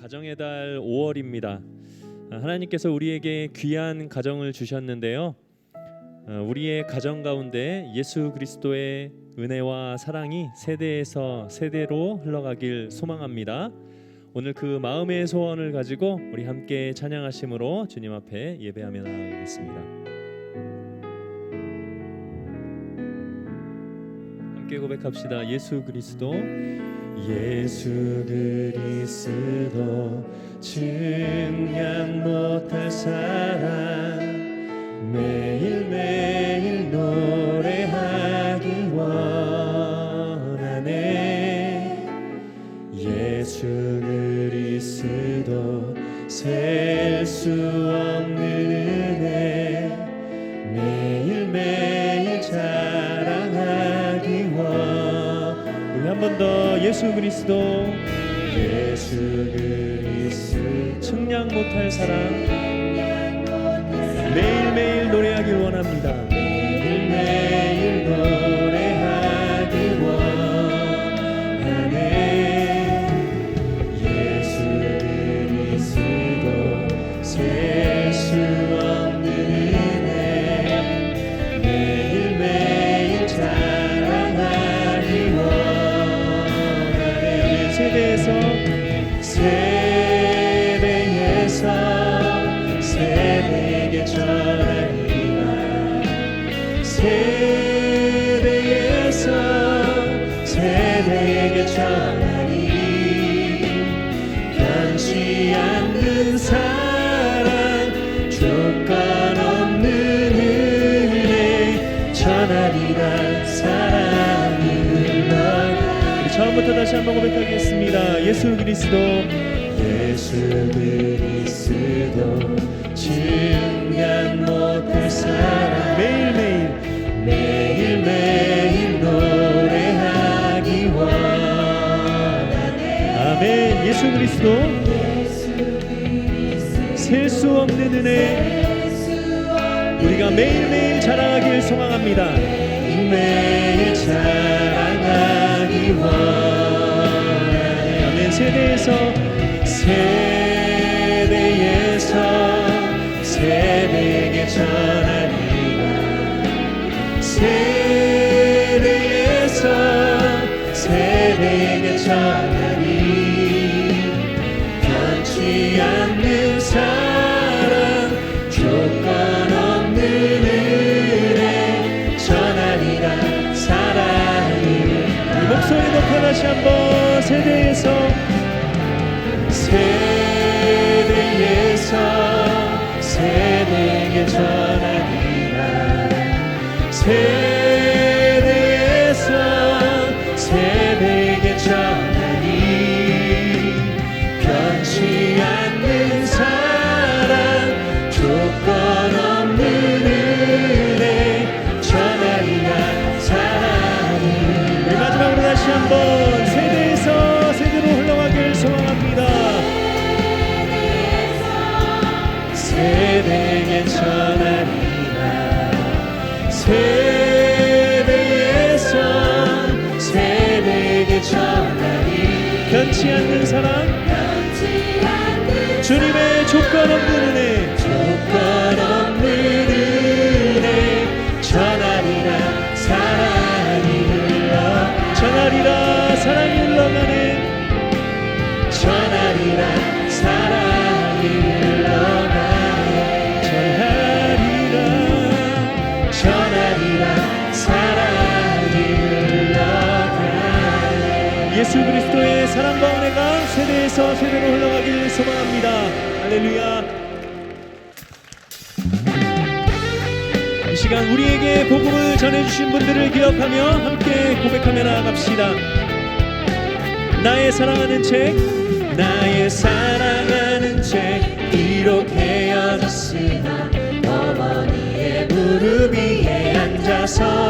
가정의 달 5월입니다. 하나님께서 우리에게 귀한 가정을 주셨는데요. 어, 우리의 가정 가운데 예수 그리스도의 은혜와 사랑이 세대에서 세대로 흘러가길 소망합니다. 오늘 그 마음의 소원을 가지고 우리 함께 찬양하심으로 주님 앞에 예배하며 나아가겠습니다. 함께 고백합시다. 예수 그리스도 예수 그리스도 증량 못할 사랑 매일매일 노래하기 원하네. 예수 그리스도 셀 수 없는 은혜 매일매일 자랑하기 원. 우리 한번더 예수 그리스도. 예수 그리스도. 측량 못할 사랑. 매일매일 노래하길 원합니다. 매일매일 노래하길 원하네. 예수 그리스도 셀수 없는 은혜 처음부터 다시 한번 고백하겠습니다. 예수 그리스도. 예수 그리스도 증량 못할 사랑. 매일매일. 매일매일 노래하기 원하네. 아멘. 예수 그리스도. 셀 수 없는 은혜. 우리가 매일매일 자랑하길 소망합니다. 매일 자랑하기 아멘 세대에서 세대에서 세대에게 전하리라. 세대에서 세대에게 전하리. 변치 않는 사랑 조건 없는 은혜 전하리라. 사랑을 우리 목소리 높여 다시 한번 세대에서 변치 않는 사랑. 주님의 조건 없는 은혜. 조건 없는 은혜. 전하리라 사랑이 흘러. 전하리라 사랑이 흘러가네. 전하리라 사랑이 흘러가네. 전하리라. 전하리라 사랑이 예수 그리스도의 사랑과 은혜가 세대에서 세대로 흘러가길 소망합니다. 할렐루야. 이 시간 우리에게 복음을 전해주신 분들을 기억하며 함께 고백하며 나아갑시다. 나의 사랑하는 책 나의 사랑하는 책 비록 헤어졌으나 어머니의 무릎 위에 앉아서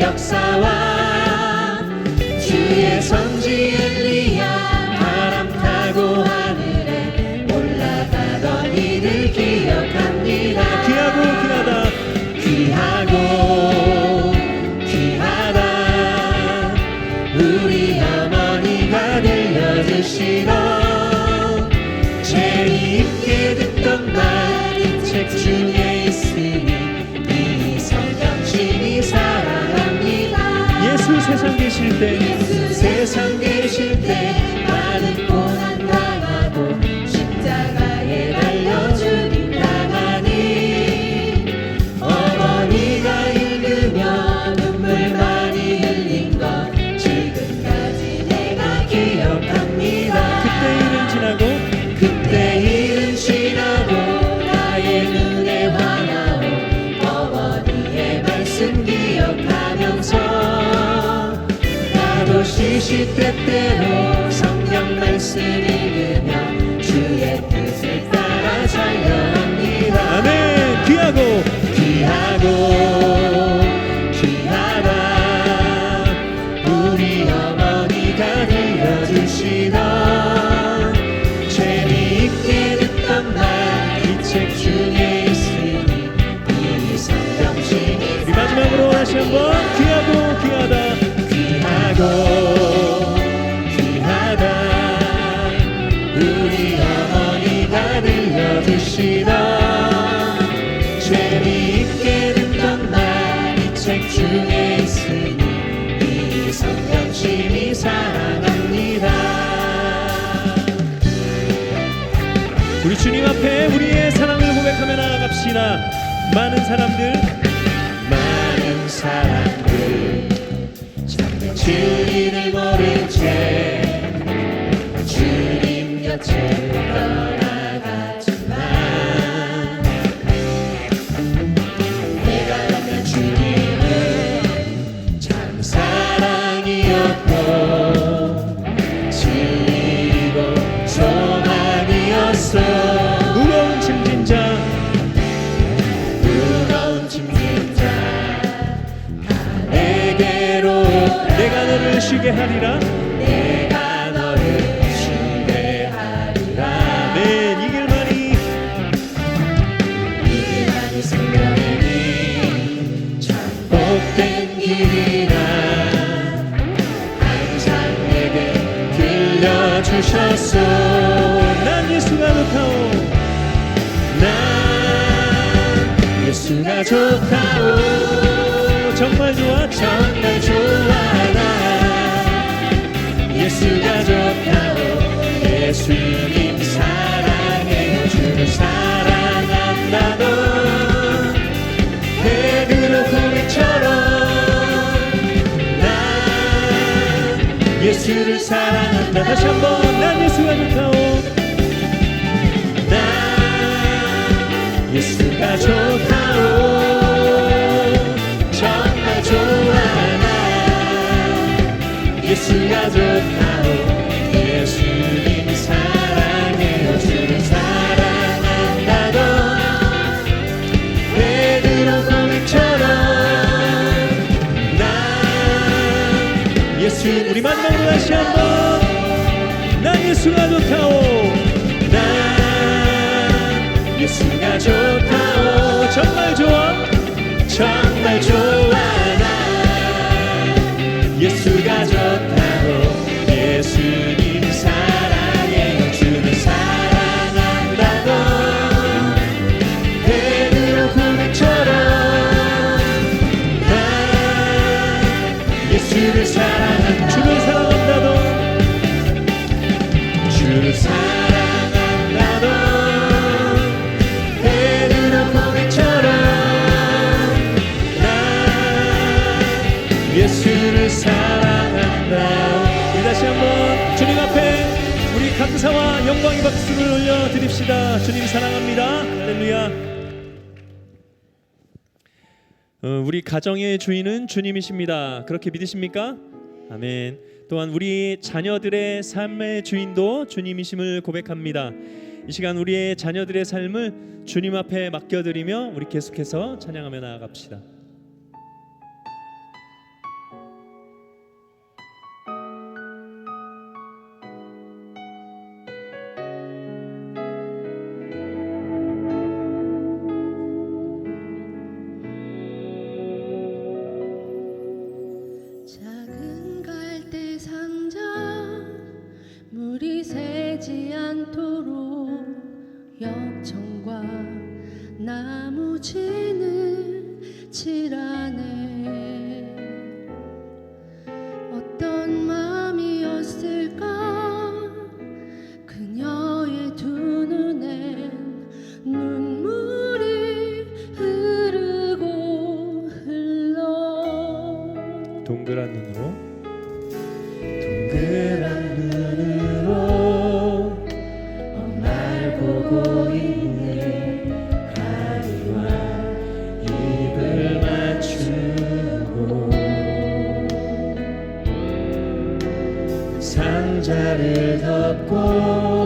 역사와 주의 우 기억하면서 나도 시시때때로 성경 말씀 읽으며 주의 뜻을 따라 살려합니다. 아멘. 귀하고. 귀하고 다시 한번 귀하고 귀하다. 귀하고 귀하다. 우리 어머니가 들려주시던 재미있게 듣던 말이 책 중에 있으니 이 성경심이 사랑합니다. 우리 주님 앞에 우리의 사랑을 고백하며 나아갑시다. 많은 사람들 사람들 참된 진리를 모른 채 주님 곁을 떠나 너를 쉬게 하리라 내가 너를 쉬게 하리라. 아멘 이 길만이. 이만이 생명이니 참 복된 길이라. 항상 내게 들려주셨소. 난 예수가 좋다오. 난 예수가 좋다오. 정말 좋아 정말 좋아. 나 예수가 좋다오 예수님 사랑해요 주를 사랑한다고 베드로 고백처럼 난 예수를 사랑한다. 다시 한번 난 예수가 좋다오 난 예수가 좋다 예수님 사랑해요 주를 사랑한다고 베드로 고백처럼 난 예수 우리 마지막으로 다시 한번 난 예수가 좋다오 난 예수가 좋다 드립시다. 주님 사랑합니다. 할렐루야. 어, 우리 가정의 주인은 주님이십니다. 그렇게 믿으십니까? 아멘. 또한 우리 자녀들의 삶의 주인도 주님이심을 고백합니다. 이 시간 우리의 자녀들의 삶을 주님 앞에 맡겨드리며 우리 계속해서 찬양하며 나아갑시다. 상자를 덮고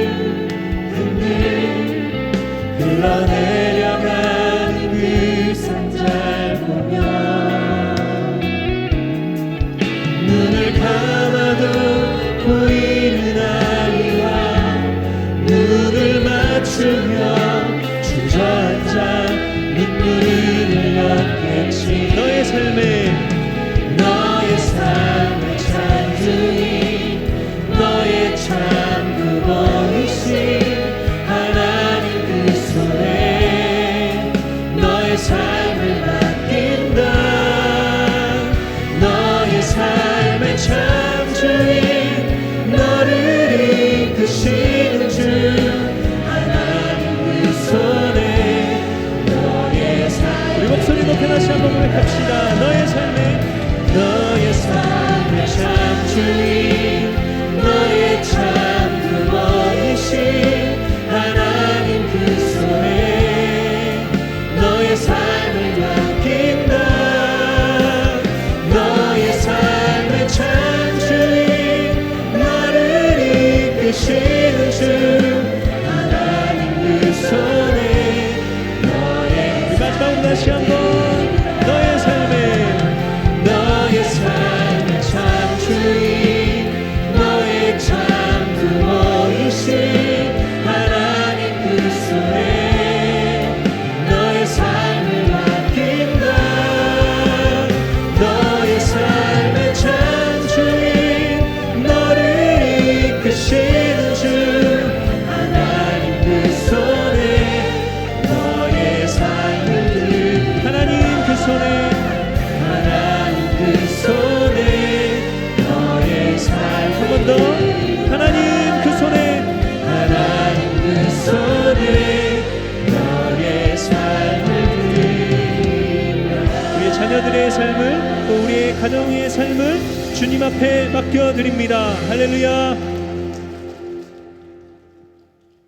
삶을 주님 앞에 맡겨드립니다. 할렐루야.